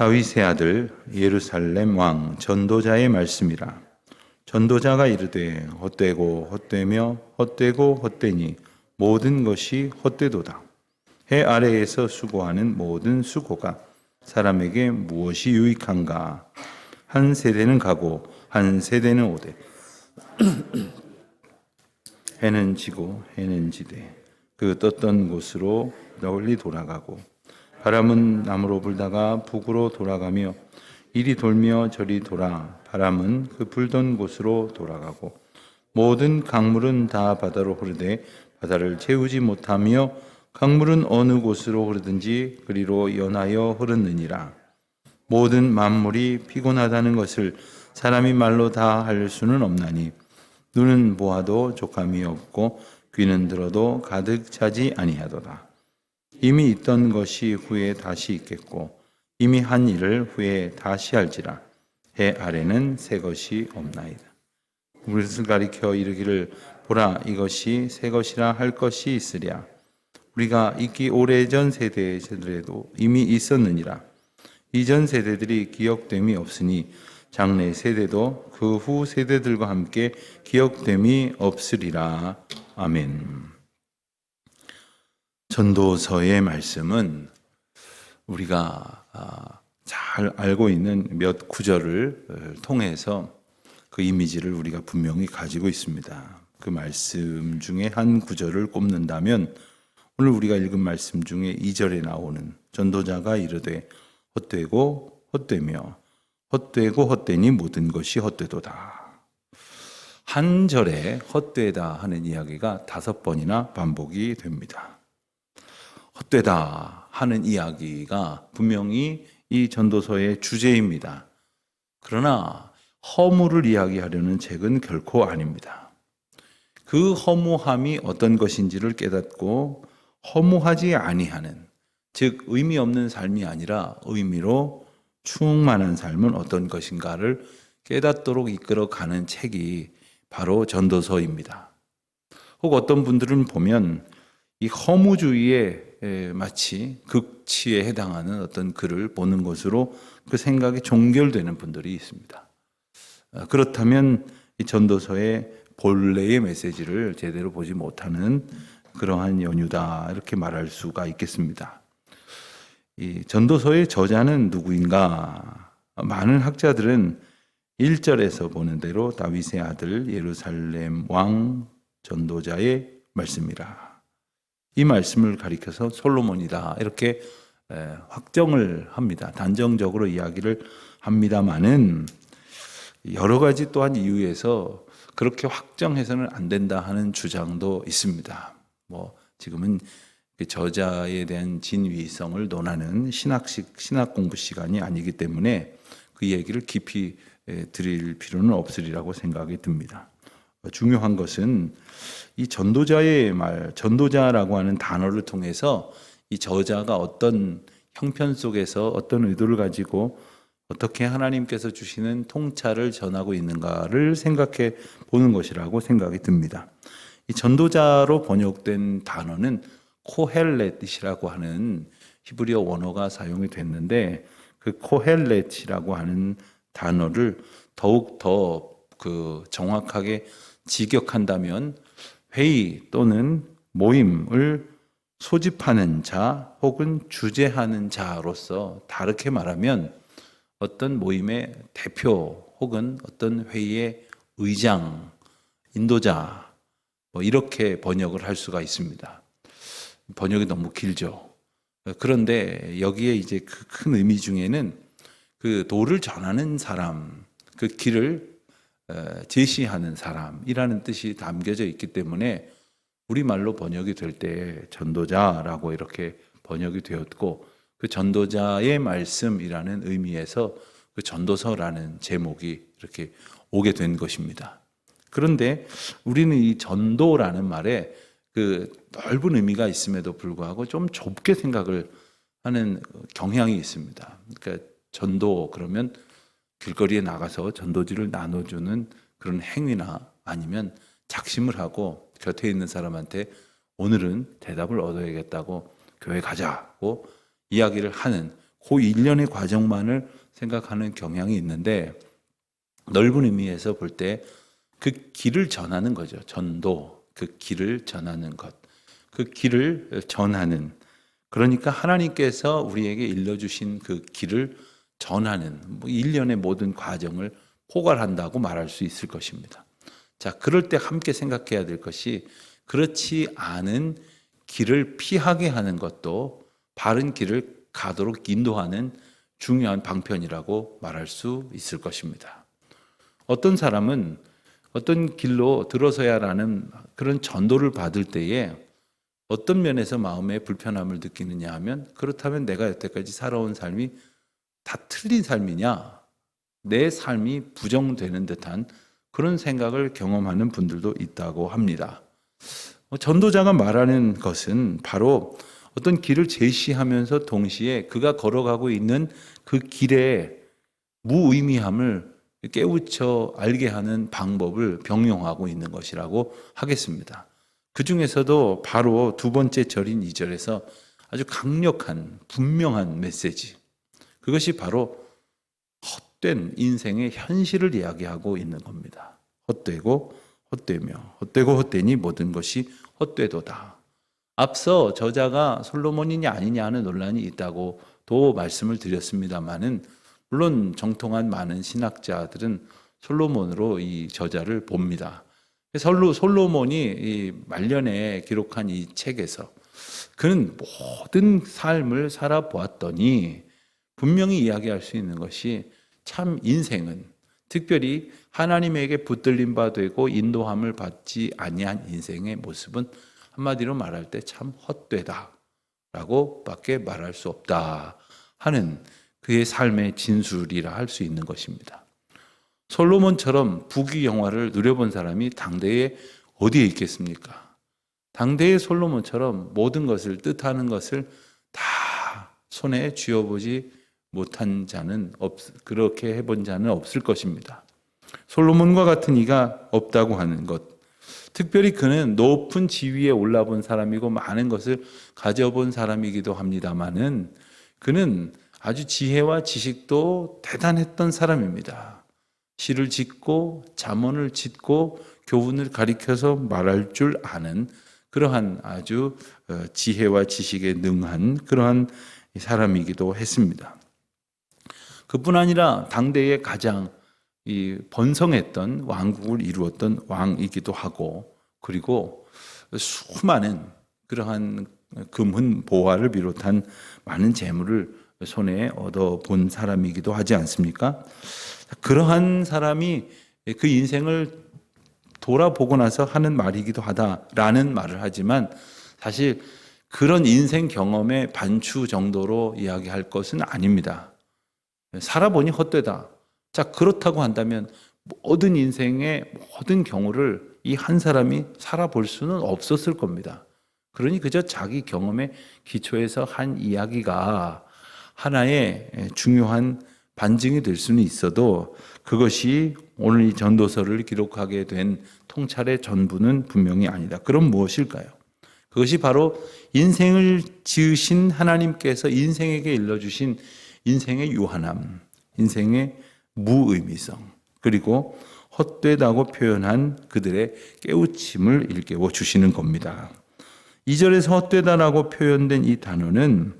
다윗의 아들 예루살렘 왕 전도자의 말씀이라. 전도자가 이르되 헛되고 헛되며 헛되고 헛되니 모든 것이 헛되도다. 해 아래에서 수고하는 모든 수고가 사람에게 무엇이 유익한가? 한 세대는 가고 한 세대는 오되. 해는 지고 해는 지되. 그 떴던 곳으로 널리 돌아가고 바람은 남으로 불다가 북으로 돌아가며 이리 돌며 저리 돌아 바람은 그 불던 곳으로 돌아가고 모든 강물은 다 바다로 흐르되 바다를 채우지 못하며 강물은 어느 곳으로 흐르든지 그리로 연하여 흐르느니라 모든 만물이 피곤하다는 것을 사람이 말로 다 할 수는 없나니 눈은 보아도 족함이 없고 귀는 들어도 가득 차지 아니하도다. 이미 있던 것이 후에 다시 있겠고 이미 한 일을 후에 다시 할지라 해 아래는 새 것이 없나이다. 우리를 가리켜 이르기를 보라 이것이 새 것이라 할 것이 있으랴 우리가 있기 오래전 세대들에도 이미 있었느니라 이전 세대들이 기억됨이 없으니 장래 세대도 그 후 세대들과 함께 기억됨이 없으리라. 아멘. 전도서의 말씀은 우리가 아, 잘 알고 있는 몇 구절을 어, 통해서 그 이미지를 우리가 분명히 가지고 있습니다. 그 말씀 중에 한 구절을 꼽는다면 오늘 우리가 읽은 말씀 중에 2절에 나오는 전도자가 이르되 헛되고 헛되며 헛되고 헛되니 모든 것이 헛되도다. 한 절에 헛되다 하는 이야기가 다섯 번이나 반복이 됩니다. 헛되다 하는 이야기가 분명히 이 전도서의 주제입니다. 그러나 허무를 이야기하려는 책은 결코 아닙니다. 그 허무함이 어떤 것인지를 깨닫고 허무하지 아니하는 즉 의미 없는 삶이 아니라 의미로 충만한 삶은 어떤 것인가를 깨닫도록 이끌어 가는 책이 바로 전도서입니다. 혹 어떤 분들은 보면 이 허무주의에 마치 극치에 해당하는 어떤 글을 보는 것으로 그 생각이 종결되는 분들이 있습니다. 아, 그렇다면 이 전도서의 본래의 메시지를 제대로 보지 못하는 그러한 연유다 이렇게 말할 수가 있겠습니다. 이 전도서의 저자는 누구인가? 많은 학자들은 1절에서 보는 대로 다윗의 아들 예루살렘 왕 전도자의 말씀이라. 이 말씀을 가리켜서 솔로몬이다. 이렇게 확정을 합니다. 단정적으로 이야기를 합니다만은 여러 가지 또한 이유에서 그렇게 확정해서는 안 된다 하는 주장도 있습니다. 뭐 지금은 그 저자에 대한 진위성을 논하는 신학식 신학 공부 시간이 아니기 때문에 그 얘기를 깊이 드릴 필요는 없으리라고 생각이 듭니다. 중요한 것은 이 전도자의 말, 전도자라고 하는 단어를 통해서 이 저자가 어떤 형편 속에서 어떤 의도를 가지고 어떻게 하나님께서 주시는 통찰을 전하고 있는가를 생각해 보는 것이라고 생각이 듭니다. 이 전도자로 번역된 단어는 코헬렛이라고 하는 히브리어 원어가 사용이 됐는데 그 코헬렛이라고 하는 단어를 더욱 더 그 정확하게 직역한다면 회의 또는 모임을 소집하는 자 혹은 주재하는 자로서 다르게 말하면 어떤 모임의 대표 혹은 어떤 회의의 의장, 인도자 뭐 이렇게 번역을 할 수가 있습니다. 번역이 너무 길죠. 그런데 여기에 이제 그 큰 의미 중에는 그 도를 전하는 사람, 그 길을 어, 제시하는 사람이라는 뜻이 담겨져 있기 때문에 우리말로 번역이 될 때 전도자라고 이렇게 번역이 되었고 그 전도자의 말씀이라는 의미에서 그 전도서라는 제목이 이렇게 오게 된 것입니다. 그런데 우리는 이 전도라는 말에 그 넓은 의미가 있음에도 불구하고 좀 좁게 생각을 하는 경향이 있습니다. 그러니까 전도 그러면 길거리에 나가서 전도지를 나눠주는 그런 행위나 아니면 작심을 하고 곁에 있는 사람한테 오늘은 대답을 얻어야겠다고 교회 가자고 이야기를 하는 그 일련의 과정만을 생각하는 경향이 있는데 넓은 의미에서 볼 때 그 길을 전하는 거죠. 전도, 그 길을 전하는 것. 그 길을 전하는 그러니까 하나님께서 우리에게 일러주신 그 길을 전하는 뭐 일련의 모든 과정을 포괄한다고 말할 수 있을 것입니다. 자, 그럴 때 함께 생각해야 될 것이 그렇지 않은 길을 피하게 하는 것도 바른 길을 가도록 인도하는 중요한 방편이라고 말할 수 있을 것입니다. 어떤 사람은 어떤 길로 들어서야라는 그런 전도를 받을 때에 어떤 면에서 마음의 불편함을 느끼느냐 하면 그렇다면 내가 여태까지 살아온 삶이 다 틀린 삶이냐? 내 삶이 부정되는 듯한 그런 생각을 경험하는 분들도 있다고 합니다. 뭐 전도자가 말하는 것은 바로 어떤 길을 제시하면서 동시에 그가 걸어가고 있는 그 길의 무의미함을 깨우쳐 알게 하는 방법을 병용하고 있는 것이라고 하겠습니다. 그 중에서도 바로 두 번째 절인 2절에서 아주 강력한, 분명한 메시지. 그것이 바로 헛된 인생의 현실을 이야기하고 있는 겁니다. 헛되고 헛되며, 헛되고 헛되니 모든 것이 헛되도다. 앞서 저자가 솔로몬이냐 아니냐 하는 논란이 있다고 도 말씀을 드렸습니다만은 물론 정통한 많은 신학자들은 솔로몬으로 이 저자를 봅니다. 솔로, 솔로몬이 이 말년에 기록한 이 책에서 그는 모든 삶을 살아보았더니 분명히 이야기할 수 있는 것이 참 인생은 특별히 하나님에게 붙들림 바 되고 인도함을 받지 아니한 인생의 모습은 한마디로 말할 때 참 헛되다라고 밖에 말할 수 없다 하는 그의 삶의 진술이라 할 수 있는 것입니다. 솔로몬처럼 부귀 영화를 누려본 사람이 당대에 어디에 있겠습니까? 당대의 솔로몬처럼 모든 것을 뜻하는 것을 다 손에 쥐어보지 못한 자는 없, 그렇게 해본 자는 없을 것입니다. 솔로몬과 같은 이가 없다고 하는 것. 특별히 그는 높은 지위에 올라본 사람이고 많은 것을 가져본 사람이기도 합니다만은 그는 아주 지혜와 지식도 대단했던 사람입니다. 시를 짓고 잠언을 짓고 교훈을 가리켜서 말할 줄 아는 그러한 아주 어, 지혜와 지식에 능한 그러한 사람이기도 했습니다. 그뿐 아니라 당대에 가장 이 번성했던 왕국을 이루었던 왕이기도 하고 그리고 수많은 그러한 금은 보화를 비롯한 많은 재물을 손에 얻어 본 사람이기도 하지 않습니까? 그러한 사람이 그 인생을 돌아보고 나서 하는 말이기도 하다라는 말을 하지만 사실 그런 인생 경험의 반추 정도로 이야기할 것은 아닙니다. 살아보니 헛되다. 자, 그렇다고 한다면 모든 인생의 모든 경우를 이 한 사람이 살아볼 수는 없었을 겁니다. 그러니 그저 자기 경험의 기초에서 한 이야기가 하나의 중요한 반증이 될 수는 있어도 그것이 오늘 이 전도서를 기록하게 된 통찰의 전부는 분명히 아니다. 그럼 무엇일까요? 그것이 바로 인생을 지으신 하나님께서 인생에게 일러주신 인생의 유한함, 인생의 무의미성, 그리고 헛되다고 표현한 그들의 깨우침을 일깨워 주시는 겁니다. 2절에서 헛되다라고 표현된 이 단어는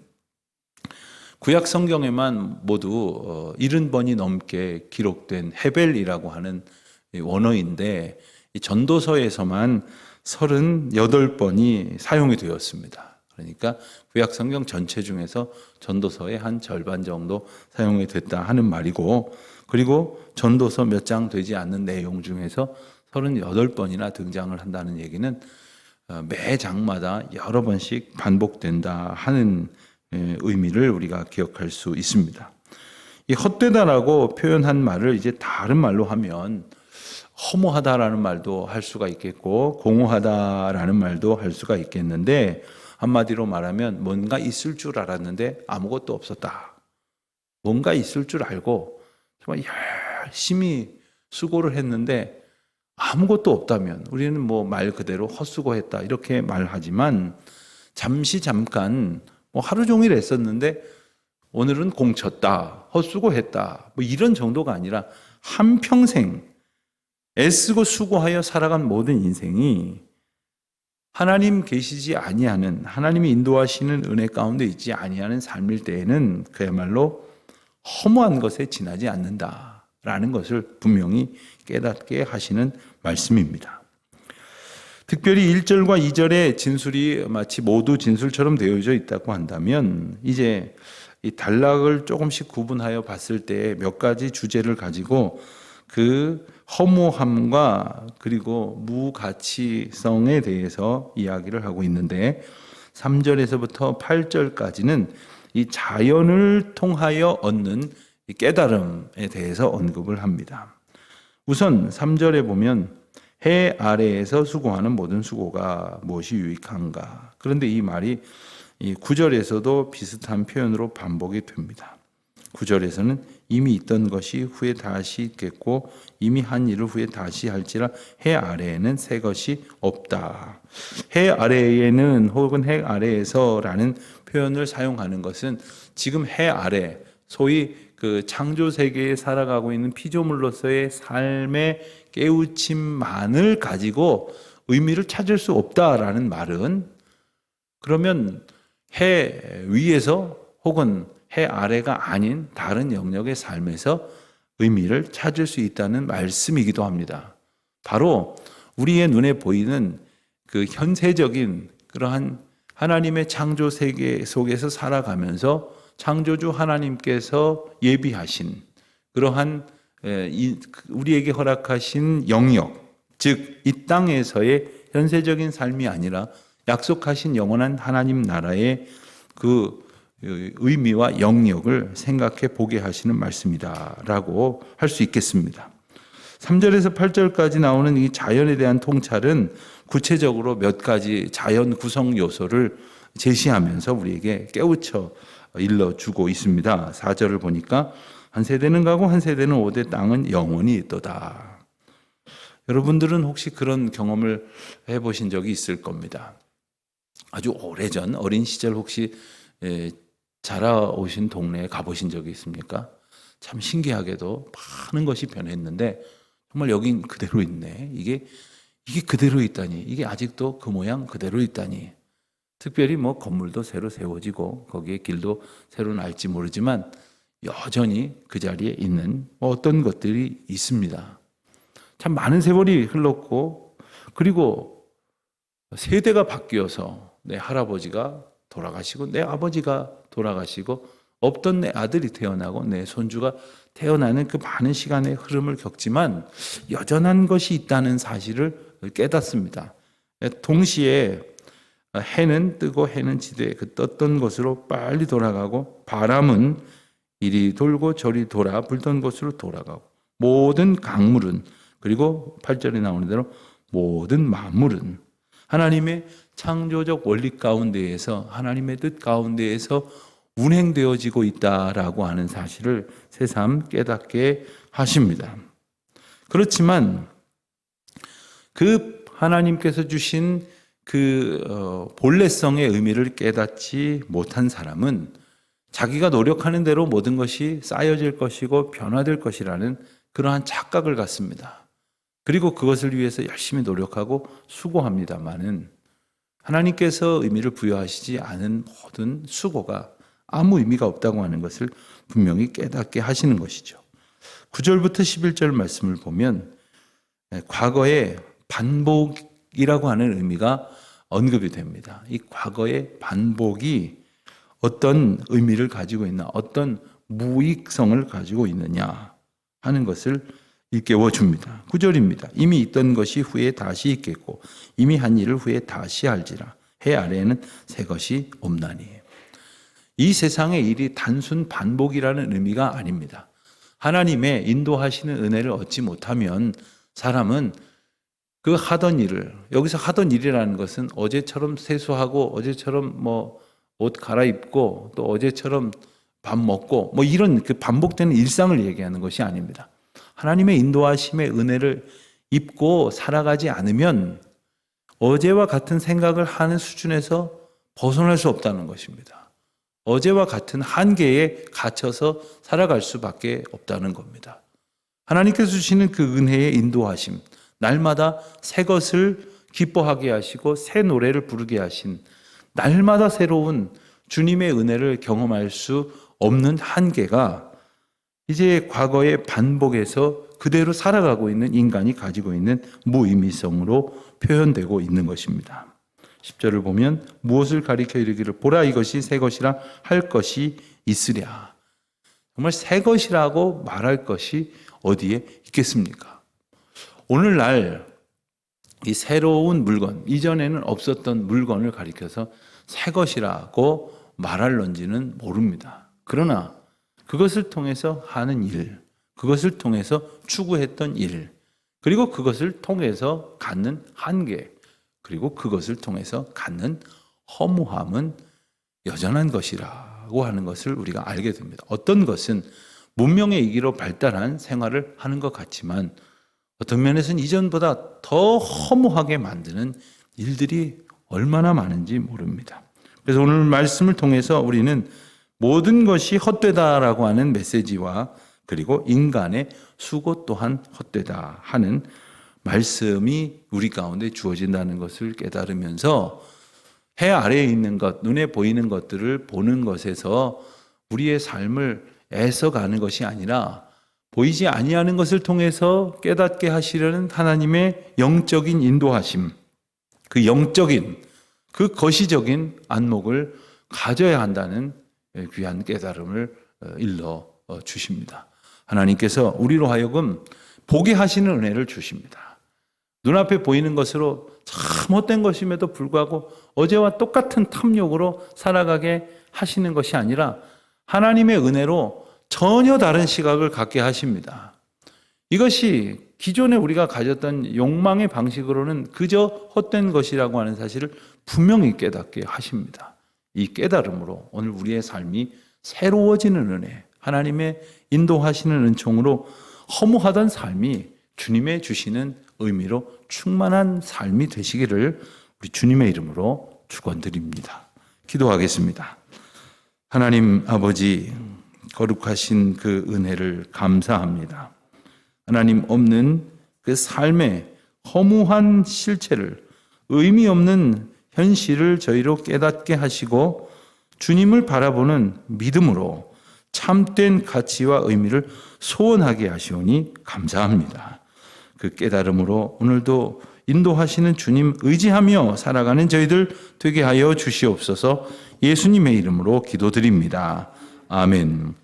구약 성경에만 모두 70번이 어, 넘게 기록된 헤벨이라고 하는 원어인데 전도서에서만 38번이 사용이 되었습니다. 그러니까 구약 성경 전체 중에서 전도서의 한 절반 정도 사용이 됐다 하는 말이고 그리고 전도서 몇 장 되지 않는 내용 중에서 38번이나 등장을 한다는 얘기는 어, 매 장마다 여러 번씩 반복된다 하는 예, 의미를 우리가 기억할 수 있습니다. 이 헛되다라고 표현한 말을 이제 다른 말로 하면 허무하다라는 말도 할 수가 있겠고 공허하다라는 말도 할 수가 있겠는데 한마디로 말하면 뭔가 있을 줄 알았는데 아무것도 없었다. 뭔가 있을 줄 알고 정말 열심히 수고를 했는데 아무것도 없다면 우리는 뭐 말 그대로 헛수고했다 이렇게 말하지만 잠시 잠깐 뭐 하루 종일 했었는데 오늘은 공쳤다, 헛수고했다, 뭐 이런 정도가 아니라 한 평생 애쓰고 수고하여 살아간 모든 인생이 하나님 계시지 아니하는 하나님이 인도하시는 은혜 가운데 있지 아니하는 삶일 때에는 그야말로 허무한 것에 지나지 않는다라는 것을 분명히 깨닫게 하시는 말씀입니다. 특별히 1절과 2절의 진술이 마치 모두 진술처럼 되어져 있다고 한다면 이제 이 단락을 조금씩 구분하여 봤을 때 몇 가지 주제를 가지고 그 허무함과 그리고 무가치성에 대해서 이야기를 하고 있는데 3절에서부터 8절까지는 이 자연을 통하여 얻는 이 깨달음에 대해서 언급을 합니다. 우선 3절에 보면 해 아래에서 수고하는 모든 수고가 무엇이 유익한가. 그런데 이 말이 이 9절에서도 비슷한 표현으로 반복이 됩니다. 9절에서는 이미 있던 것이 후에 다시 있겠고 이미 한 일을 후에 다시 할지라 해 아래에는 새 것이 없다. 해 아래에는 혹은 해 아래에서라는 표현을 사용하는 것은 지금 해 아래 소위 그 창조 세계에 살아가고 있는 피조물로서의 삶의 깨우침만을 가지고 의미를 찾을 수 없다라는 말은 그러면 해 위에서 혹은 해 아래가 아닌 다른 영역의 삶에서 의미를 찾을 수 있다는 말씀이기도 합니다. 바로 우리의 눈에 보이는 그 현세적인 그러한 하나님의 창조 세계 속에서 살아가면서 창조주 하나님께서 예비하신 그러한 에, 이- 우리에게 허락하신 영역, 즉 이 땅에서의 현세적인 삶이 아니라 약속하신 영원한 하나님 나라의 그 의미와 영역을 생각해 보게 하시는 말씀이다라고 할 수 있겠습니다. 3절에서 8절까지 나오는 이 자연에 대한 통찰은 구체적으로 몇 가지 자연 구성 요소를 제시하면서 우리에게 깨우쳐 일러주고 있습니다. 4절을 보니까 한 세대는 가고 한 세대는 오되 땅은 영원히 있도다. 여러분들은 혹시 그런 경험을 해보신 적이 있을 겁니다. 아주 오래전 어린 시절 혹시 에, 자라오신 동네에 가보신 적이 있습니까? 참 신기하게도 많은 것이 변했는데 정말 여긴 그대로 있네. 이게 이게 그대로 있다니. 이게 아직도 그 모양 그대로 있다니. 특별히 뭐 건물도 새로 세워지고 거기에 길도 새로 날지 모르지만 여전히 그 자리에 있는 뭐 어떤 것들이 있습니다. 참 많은 세월이 흘렀고 그리고 세대가 바뀌어서 내 할아버지가 돌아가시고 내 아버지가 돌아가시고 없던 내 아들이 태어나고 내 손주가 태어나는 그 많은 시간의 흐름을 겪지만 여전한 것이 있다는 사실을 깨닫습니다. 동시에 해는 뜨고 해는 지되 그 떴던 곳으로 빨리 돌아가고 바람은 이리 돌고 저리 돌아 불던 곳으로 돌아가고 모든 강물은 그리고 8절에 나오는 대로 모든 만물은 하나님의 창조적 원리 가운데에서 하나님의 뜻 가운데에서 운행되어지고 있다라고 하는 사실을 새삼 깨닫게 하십니다. 그렇지만 그 하나님께서 주신 그 어, 본래성의 의미를 깨닫지 못한 사람은 자기가 노력하는 대로 모든 것이 쌓여질 것이고 변화될 것이라는 그러한 착각을 갖습니다. 그리고 그것을 위해서 열심히 노력하고 수고합니다만은 하나님께서 의미를 부여하시지 않은 모든 수고가 아무 의미가 없다고 하는 것을 분명히 깨닫게 하시는 것이죠. 9절부터 11절 말씀을 보면 네, 과거의 반복이라고 하는 의미가 언급이 됩니다. 이 과거의 반복이 어떤 의미를 가지고 있나, 어떤 무익성을 가지고 있느냐 하는 것을 일깨워 줍니다. 9절입니다. 이미 있던 것이 후에 다시 있겠고 이미 한 일을 후에 다시 할지라 해 아래에는 새 것이 없나니. 이 세상의 일이 단순 반복이라는 의미가 아닙니다. 하나님의 인도하시는 은혜를 얻지 못하면 사람은 그 하던 일을 여기서 하던 일이라는 것은 어제처럼 세수하고 어제처럼 뭐 옷 갈아입고 또 어제처럼 밥 먹고 뭐 이런 그 반복되는 일상을 얘기하는 것이 아닙니다. 하나님의 인도하심의 은혜를 입고 살아가지 않으면 어제와 같은 생각을 하는 수준에서 벗어날 수 없다는 것입니다. 어제와 같은 한계에 갇혀서 살아갈 수밖에 없다는 겁니다. 하나님께서 주시는 그 은혜의 인도하심, 날마다 새 것을 기뻐하게 하시고 새 노래를 부르게 하신 날마다 새로운 주님의 은혜를 경험할 수 없는 한계가 이제 과거의 반복에서 그대로 살아가고 있는 인간이 가지고 있는 무의미성으로 표현되고 있는 것입니다. 10절을 보면 무엇을 가리켜 이르기를 보라 이것이 새 것이라 할 것이 있으랴. 정말 새 것이라고 말할 것이 어디에 있겠습니까? 오늘날 이 새로운 물건, 이전에는 없었던 물건을 가리켜서 새 것이라고 말할런지는 모릅니다. 그러나 그것을 통해서 하는 일, 그것을 통해서 추구했던 일, 그리고 그것을 통해서 갖는 한계, 그리고 그것을 통해서 갖는 허무함은 여전한 것이라고 하는 것을 우리가 알게 됩니다. 어떤 것은 문명의 이기로 발달한 생활을 하는 것 같지만 어떤 면에서는 이전보다 더 허무하게 만드는 일들이 얼마나 많은지 모릅니다. 그래서 오늘 말씀을 통해서 우리는 모든 것이 헛되다라고 하는 메시지와 그리고 인간의 수고 또한 헛되다 하는 말씀이 우리 가운데 주어진다는 것을 깨달으면서 해 아래에 있는 것, 눈에 보이는 것들을 보는 것에서 우리의 삶을 애써 가는 것이 아니라 보이지 아니하는 것을 통해서 깨닫게 하시려는 하나님의 영적인 인도하심, 그 영적인 그 거시적인 안목을 가져야 한다는 귀한 깨달음을 일러 주십니다. 하나님께서 우리로 하여금 보게 하시는 은혜를 주십니다. 눈앞에 보이는 것으로 참 헛된 것임에도 불구하고 어제와 똑같은 탐욕으로 살아가게 하시는 것이 아니라 하나님의 은혜로 전혀 다른 시각을 갖게 하십니다. 이것이 기존에 우리가 가졌던 욕망의 방식으로는 그저 헛된 것이라고 하는 사실을 분명히 깨닫게 하십니다. 이 깨달음으로 오늘 우리의 삶이 새로워지는 은혜, 하나님의 인도하시는 은총으로 허무하던 삶이 주님의 주시는 의미로 충만한 삶이 되시기를 우리 주님의 이름으로 축원드립니다. 기도하겠습니다. 하나님 아버지 거룩하신 그 은혜를 감사합니다. 하나님 없는 그 삶의 허무한 실체를 의미 없는 현실을 저희로 깨닫게 하시고 주님을 바라보는 믿음으로 참된 가치와 의미를 소원하게 하시오니 감사합니다. 그 깨달음으로 오늘도 인도하시는 주님 의지하며 살아가는 저희들 되게 하여 주시옵소서 예수님의 이름으로 기도드립니다. 아멘.